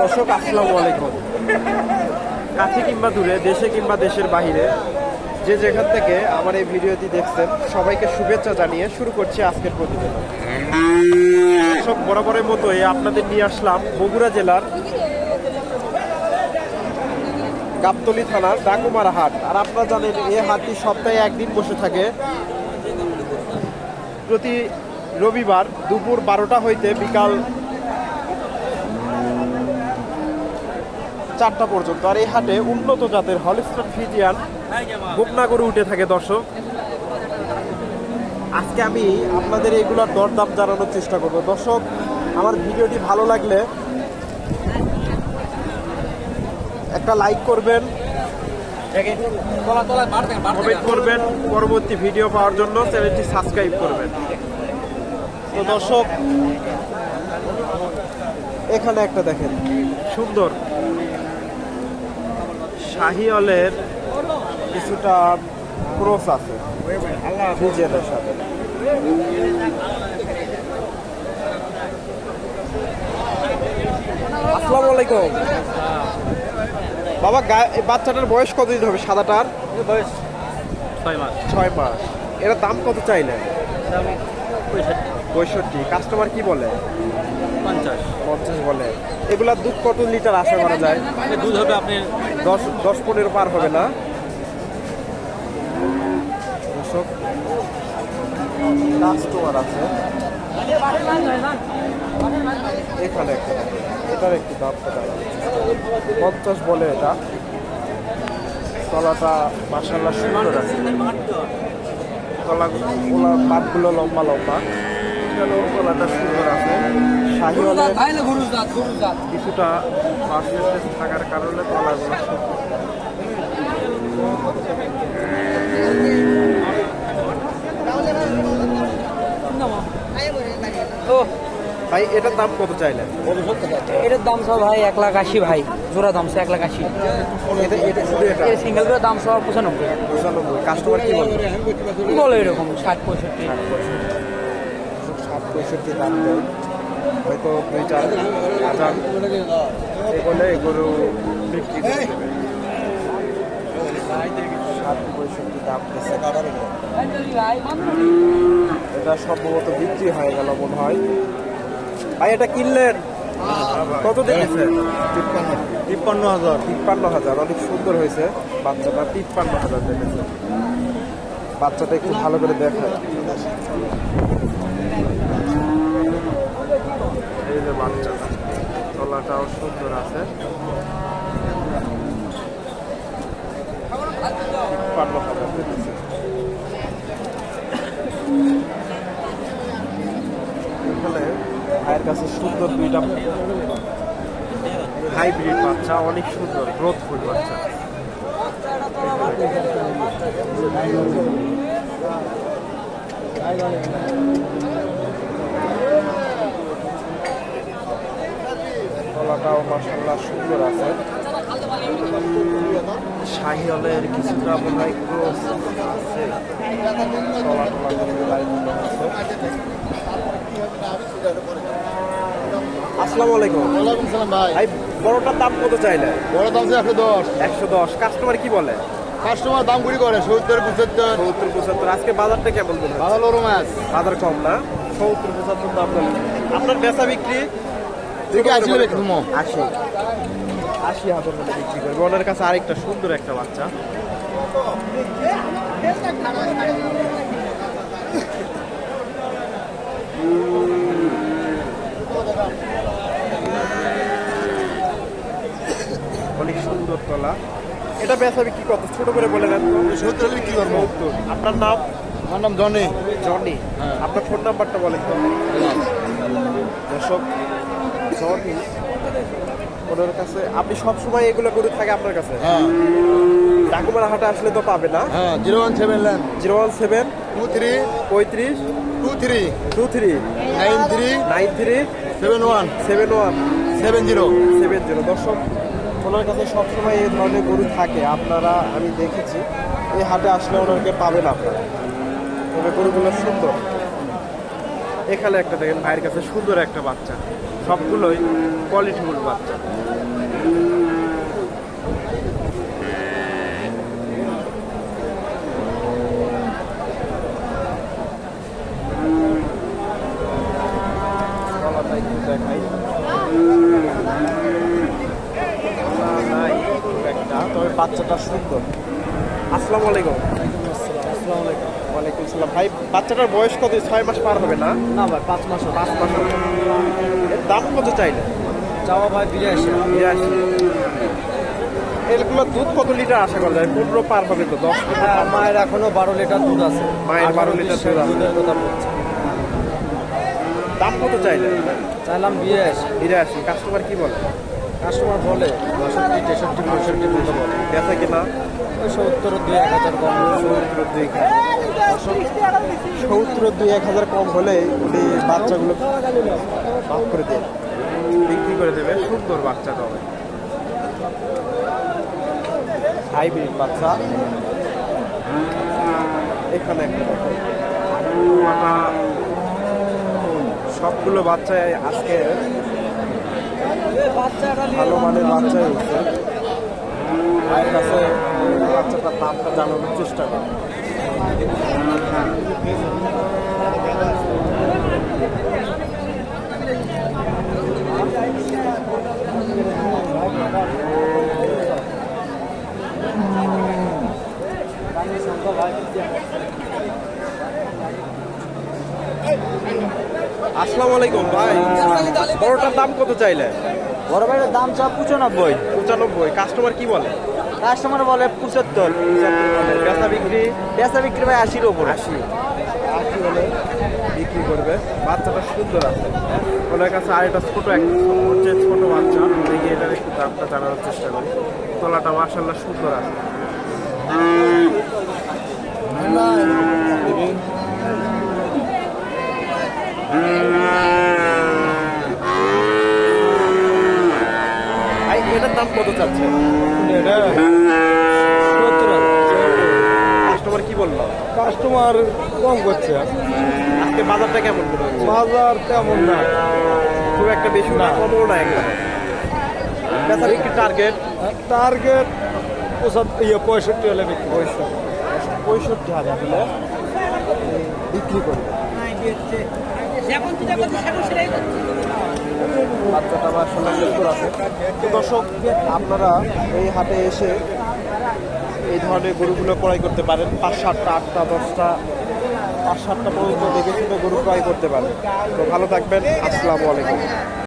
দর্শক, আসসালামু আলাইকুম। কাছে কিংবা দূরে, দেশে কিংবা দেশের বাহিরে, যে যেখান থেকে আমার এই ভিডিওটি দেখছেন, সবাইকে শুভেচ্ছা জানিয়ে শুরু করছি আজকের প্রতিবেদন। দর্শক, বরাবরের মতোই আপনাদের নিয়ে আসলাম বগুড়া জেলার গাবতলি থানার ডাকুমারা হাট। আর আপনারা জানেন এই হাটটি সপ্তাহে একদিন বসে থাকে। প্রতি রবিবার দুপুর বারোটা হইতে বিকাল চারটা পর্যন্ত। আর এই হাটে উন্নত জাতের হলিস্টন ফিজিয়ান গোপনা গরু উঠে থাকে, দর্শক। আজকে আমি আপনাদের এইগুলোর দরদাম জানানোর চেষ্টা করব। দর্শক, আমার ভিডিওটি ভালো লাগলে একটা লাইক করবেন। কমেন্ট করবেন। পরবর্তী ভিডিও পাওয়ার জন্য চ্যানেলটি সাবস্ক্রাইব করবেন। তো দর্শক, এখানে একটা দেখেন। সুন্দর। শাহিওয়ালের কিছুটা ক্রস আছে। ফ্রিজিয়ানের সাথে আসসালামু আলাইকুম। বাবা বাচ্চাটার বয়স কত দিন হবে? সাদাটার? বয়স ছয় মাস। ছয় মাস। এর দাম কত চাইলে দাম পঁয়ষট্টি। কাস্টমার কি বলে? পঞ্চাশ। পঞ্চাশ বলে। এগুলার দুধ কত লিটার আশা করা যায়? দুধ হবে আপনি দশ দশ পনেরো পার হবে না? দর্শক কাস্টমার আছে। এখানে একটা এটার একটু জানা পঞ্চাশ বলে এটা। তলাটা মাসাল্লাহ সুন্দর আছে। তলাগুলো পাতগুলো লম্বা লম্বা। তলাটা সুন্দর আছে। কিছুটা পার্সেন্টেজ থাকার কারণে তলাগুলো ভাই এটার দাম কত চাইলেন? এটার দাম সব ভাই এক লাখ আশি ভাই জোড়া দাম সব এক লাখ আশি। এটা এটা শুধু এটা? এর সিঙ্গেল দাম সব পঁচানব্বই। পঁচানব্বই। কাস্টমার কি বলবে কি বলো এরকম ষাট পঁয়ষট্টি। ষাট পঁয়ষট্টি। দাম হয়তো দুই চার হাজার এগুলো এগুলো বিক্রি করে ষাট পঁয়ষট্টি দাম এটা সম্ভবত বিক্রি হয়ে গেল মনে হয়। ভাই এটা কিনলেন? কত দেখেছেন তিপ্পান্ন হাজার। তিপ্পান্ন হাজার অনেক সুন্দর হয়েছে। বাচ্চাটা তিপ্পান্ন হাজার দেখেছে। বাচ্চাটা একটু ভালো করে দেখায়। এই যে বাচ্চাটা তলাটাও সুন্দর আছে। তিপ্পান্ন হাজার দেখেছে এখানে ভাইয়ের কাছে সুন্দর দুইটা হাইব্রিড বাচ্চা, অনেক সুন্দর গ্রোথ গ্রোথফুল বাচ্চা। গলাটাও মাসাল্লাহ সুন্দর আছে। শাহিওয়ালের কিছুটা মনে হয় ক্রস আছে। তলা টলা করে আছে। আসসালামু আলাইকুম। ওয়ালাইকুম সালাম ভাই। ভাই বড়টার দাম কত চাইলে? বড় দাম আছে একশো দশ। একশো দশ। কাস্টমার কি বলে? কাস্টমার দাম গুলি করে সত্তর পঁচাত্তর। সত্তর পঁচাত্তর। আজকে বাজারটা কেমন মনে হয় ভালো লোর মাছ বাজার কম না? সত্তর পঁচাত্তর দাম বলে আপনার বেচা বিক্রি? দেখে আশি ঘুমো আশি। আশি হাজার মতো বিক্রি করবে। ওনার কাছে আরেকটা সুন্দর একটা বাচ্চা অনেক সুন্দর তলা এটা বেচা বিক্রি কত ছোট করে বলে তো সত্তর কি করব? আপনার নাম? আমার নাম জনি। জনি। আপনার ফোন নাম্বারটা বলেন। তো দর্শক জনি ওনার কাছে আপনি সব সময় এগুলো করে থাকে আপনার কাছে? হ্যাঁ। ডাকুমার হাটে আসলে তো পাবে না? হ্যাঁ zero one seven zero one seven two three পঁয়ত্রিশ two three two three nine three nine three seven one seven one seven zero. Seven zero. দর্শক ওনার কাছে সবসময় এই ধরনের গরু থাকে, আপনারা, আমি দেখেছি, এই হাটে আসলে ওনাকে পাবেন আপনারা। তবে গরুগুলো সুন্দর। এখানে একটা দেখেন, ভাইয়ের কাছে সুন্দর একটা বাচ্চা। সবগুলোই কোয়ালিটিফুল বাচ্চা। দেখাই গলা নাই খুব একটা তবে বাচ্চাটা সুন্দর। আসসালামু আলাইকুম। আসসালামু আলাইকুম ওয়ালাইকুম সালাম ভাই বাচ্চাটার বয়স কত? ছয় মাস পার হবে না? না ভাই পাঁচ মাস পাঁচ মাস দাম কত চাইলে? চাওয়া ভাই বিরাশি। বিরাশি। এগুলো দুধ কত লিটার আশা করা যায়? পনেরো পার হবে তো দশ লিটার হ্যাঁ মায়ের এখনও বারো লিটার দুধ আছে। মায়ের 12 আঠারো লিটার দুধ আছে। দুধের কথা বলছে। দাম কত চাইলে? চাইলাম বিরাশি। বিরাশি। কাস্টমার কি বলে? কাস্টমার বলে বাষট্টি তেষট্টি পঁয়ষট্টি মতো বলে বেচা কিনা? সত্তর দুই এক হাজার কম। সত্তর দুই সত্তর দুই এক হাজার কম হলে উনি বাচ্চাগুলো ভাগ করে দেবে বিক্রি করে দেবে। সুন্দর বাচ্চাটা হবে হাইব্রিড বাচ্চা। এখানে একটা সবগুলো বাচ্চাই আজকে ভালো মানের বাচ্চাই হচ্ছে। ভাইয়ের কাছে বাচ্চাটার দামটা জানানোর চেষ্টা করি। আসসালামু আলাইকুম, ভাই। বড়টার দাম কত চাইলে? বড় ভাইয়ের দাম চা পঁচানব্বই। পঁচানব্বই। কাস্টমার কি বলে? কাস্টমার বলে পঁচাত্তর। বেচা বিক্রি? বেচা বিক্রি ভাই আশির ওপর আশি। আশি হলে বিক্রি করবে। বাচ্চাটা সুন্দর আছে। ওনার কাছে আরেকটা ছোট একটা হচ্ছে ছোট বাচ্চা। দেখি এটার একটু দামটা জানানোর চেষ্টা করি। তলাটা মার্শাল্লাহ সুন্দর আছে। ভাই, এটার দাম কত চাচ্ছে? কাস্টমার কি বলল? কাস্টমার কম করছে। আজকে বাজারটা কেমন মনে বাজার তেমন না। খুব একটা বেশি না কমও না একদম। বেচার একটি টার্গেট টার্গেট পঁচাত্তর ইয়ে পঁয়ষট্টি হলে বিক্রি পঁয়ষট্টি পঁয়ষট্টি হাজার হলে বিক্রি করবে। বাচ্চাটা বা সুন্দর আছে। দর্শক, আপনারা এই হাটে এসে এই ধরনের গরুগুলো ক্রয় করতে পারেন। পাঁচ সাতটা, আটটা, দশটা, পাঁচ সাতটা পর্যন্ত দেখে শুনে গরু ক্রয় করতে পারেন। তো ভালো থাকবেন। আসসালামু আলাইকুম।